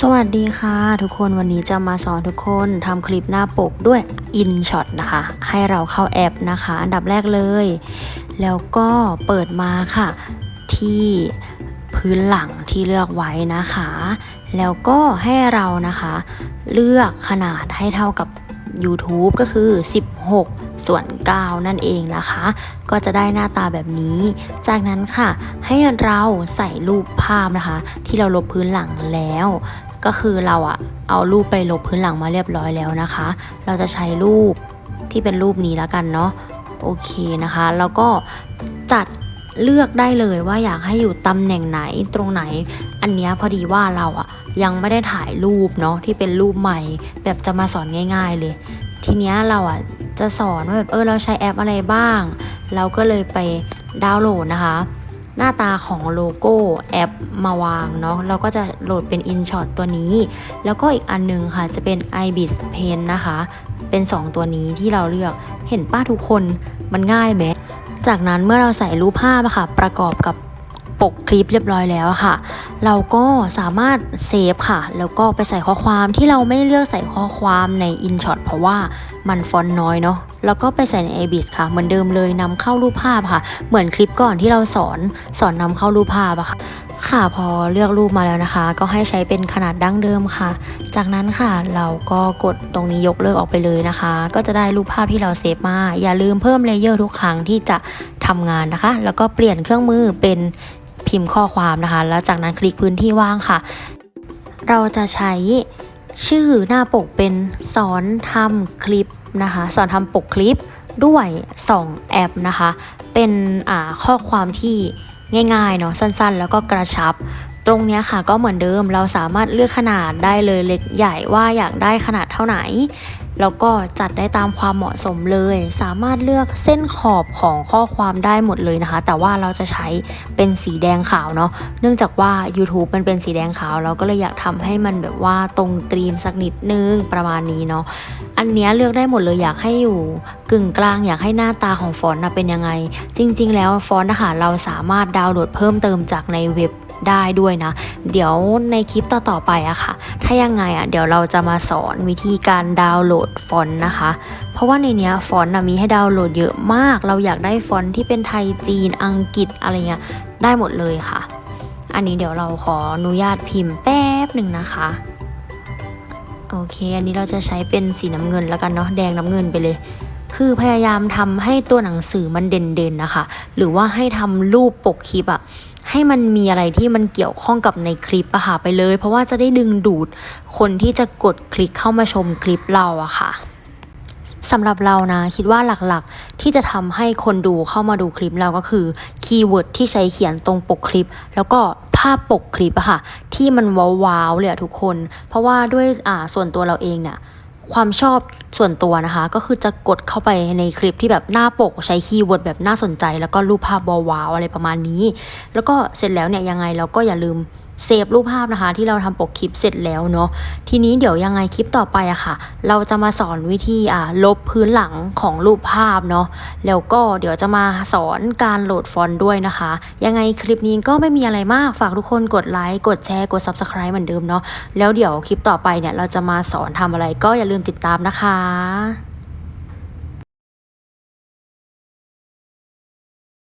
สวัสดีค่ะ ทุกคนวันนี้จะมาสอนทุกคนทำคลิปหน้าปกด้วย InShot นะคะ ให้เราเข้าแอปนะคะ อันดับแรกเลย แล้วก็เปิดมาค่ะ ที่พื้นหลังที่เลือกไว้นะคะ แล้วก็ให้เรานะคะ เลือกขนาดให้เท่ากับ YouTube ก็คือ 16 ส่วน 9 นั่นเองนะคะ ก็จะได้หน้าตาแบบนี้ จากนั้นค่ะ ให้เราใส่รูปภาพนะคะ ที่เราลบพื้นหลังแล้ว ก็คือเราอะเอารูปไปลบพื้นหลังมาเรียบร้อยแล้วนะคะ เราจะใช้รูปที่เป็นรูปนี้แล้วกันเนาะโอเคนะคะ แล้วก็จัดเลือกได้เลยว่าอยากให้อยู่ตำแหน่งไหนตรงไหน อันเนี้ยพอดีว่าเราอะยังไม่ได้ถ่ายรูปเนาะที่เป็นรูปใหม่ แบบจะมาสอนง่าย ๆ เลย ทีเนี้ยเราอะจะสอนว่าแบบเออเราใช้แอปอะไรบ้าง เราก็เลยไปดาวน์โหลดนะคะ หน้าตาของโลโก้แอปมาวางเนาะเราก็จะโหลดเป็น InShot ตัวนี้ แล้วก็อีกอันนึงค่ะจะเป็น iBis Pen นะคะ เป็น 2 ตัวนี้ที่เราเลือกเห็นป้าทุกคนมันง่ายไหมจากนั้นเมื่อเราใส่รูปภาพอะค่ะประกอบกับ ปกคลิปเรียบร้อยแล้วค่ะ เราก็สามารถเซฟค่ะ แล้วก็ไปใส่ข้อความที่เราไม่เลือกใส่ข้อความใน InShot เพราะว่ามันฟอนต์น้อยเนาะ แล้วก็ไปใส่ใน Abis ค่ะ เหมือนเดิมเลยนำเข้ารูปภาพค่ะ เหมือนคลิปก่อนที่เราสอนสอนนำเข้ารูปภาพอะค่ะ ค่ะพอเลือกรูปมาแล้วนะคะ ก็ให้ใช้เป็นขนาดดั้งเดิมค่ะ จากนั้นค่ะเราก็กดตรงนี้ยกเลิกออกไปเลยนะคะ ก็จะได้รูปภาพที่เราเซฟมา อย่าลืมเพิ่มเลเยอร์ทุกครั้งที่จะทำงานนะคะ แล้วก็เปลี่ยนเครื่องมือเป็น พิมพ์ข้อความนะคะ แล้วจากนั้นคลิกพื้นที่ว่างค่ะ เราจะใช้ชื่อหน้าปกเป็นสอนทำคลิปนะคะ สอนทำปกคลิปด้วย 2 แอปนะคะ เป็นอ่าข้อความที่ง่ายๆเนาะสั้นๆ แล้วก็กระชับ ตรงนี้ค่ะก็เหมือนเดิมเราสามารถเลือกขนาดได้เลยเล็กใหญ่ว่าอยากได้ขนาดเท่าไหน แล้วก็จัดได้ตามความเหมาะสมเลย สามารถเลือกเส้นขอบของข้อความได้หมดเลยนะคะ แต่ว่าเราจะใช้เป็นสีแดงขาวเนาะเนื่องจากว่า YouTube มันเป็นสีแดงขาว เราก็เลยอยากทำให้มันแบบว่าตรงตรีมสักนิดนึงประมาณนี้เนาะอันนี้เลือกได้หมดเลยอยากให้อยู่กึ่งกลางอยากให้หน้าตาของฟอนต์เป็นยังไง จริง ๆ แล้วฟอนต์นะคะเราสามารถดาวน์โหลดเพิ่มเติมจากในเว็บ ได้ด้วยนะ เดี๋ยวในคลิปต่อๆไปอะค่ะ ถ้ายังไงอะเดี๋ยวเราจะมาสอนวิธีการดาวน์โหลดฟอนต์นะคะ เพราะว่าในเนี้ยฟอนต์มีให้ดาวน์โหลดเยอะมาก เราอยากได้ฟอนต์ที่เป็นไทยจีนอังกฤษอะไรเงี้ยได้หมดเลยค่ะ อันนี้เดี๋ยวเราขออนุญาตพิมพ์แป๊บหนึ่งนะคะโอเค อันนี้เราจะใช้เป็นสีน้ำเงินแล้วกันเนาะแดงน้ำเงินไปเลย คือพยายามทำให้ตัวหนังสือมันเด่นๆนะคะ หรือว่าให้ทำรูปปกคลิปอะ ให้มันมีอะไรที่มันเกี่ยวข้องกับในคลิปอะค่ะไปเลย เพราะว่าจะได้ดึงดูดคนที่จะกดคลิกเข้ามาชมคลิปเราอะค่ะสำหรับเรานะคิดว่าหลักๆที่จะทำให้คนดูเข้ามาดูคลิปเราก็คือคีย์เวิร์ดที่ใช้เขียนตรงปกคลิป แล้วก็ภาพปกคลิปอะค่ะ ที่มันว้าวๆเลยอะทุกคน เพราะว่าด้วยอ่าส่วนตัวเราเองเนี่ยความชอบ ส่วนตัวนะคะ ก็คือจะกดเข้าไปในคลิปที่แบบหน้าปกใช้คีย์เวิร์ดแบบน่าสนใจ แล้วก็รูปภาพวาวๆอะไรประมาณนี้ แล้วก็เสร็จแล้วเนี่ยยังไงเราก็อย่าลืม เซฟรูปภาพนะคะ ที่เราทำปกคลิปเสร็จแล้วเนาะทีนี้เดี๋ยวยังไงคลิปต่อไปอะค่ะ เราจะมาสอนวิธีอ่าลบพื้นหลังของรูปภาพเนาะแล้วก็เดี๋ยวจะมาสอนการโหลดฟอนต์ด้วยนะคะ ยังไงคลิปนี้ก็ไม่มีอะไรมากฝากทุกคนกดไลค์กดแชร์กด Subscribe เหมือนเดิมเนาะแล้วเดี๋ยวคลิปต่อไปเนี่ยเราจะมาสอนทำอะไรก็อย่าลืมติดตามนะคะ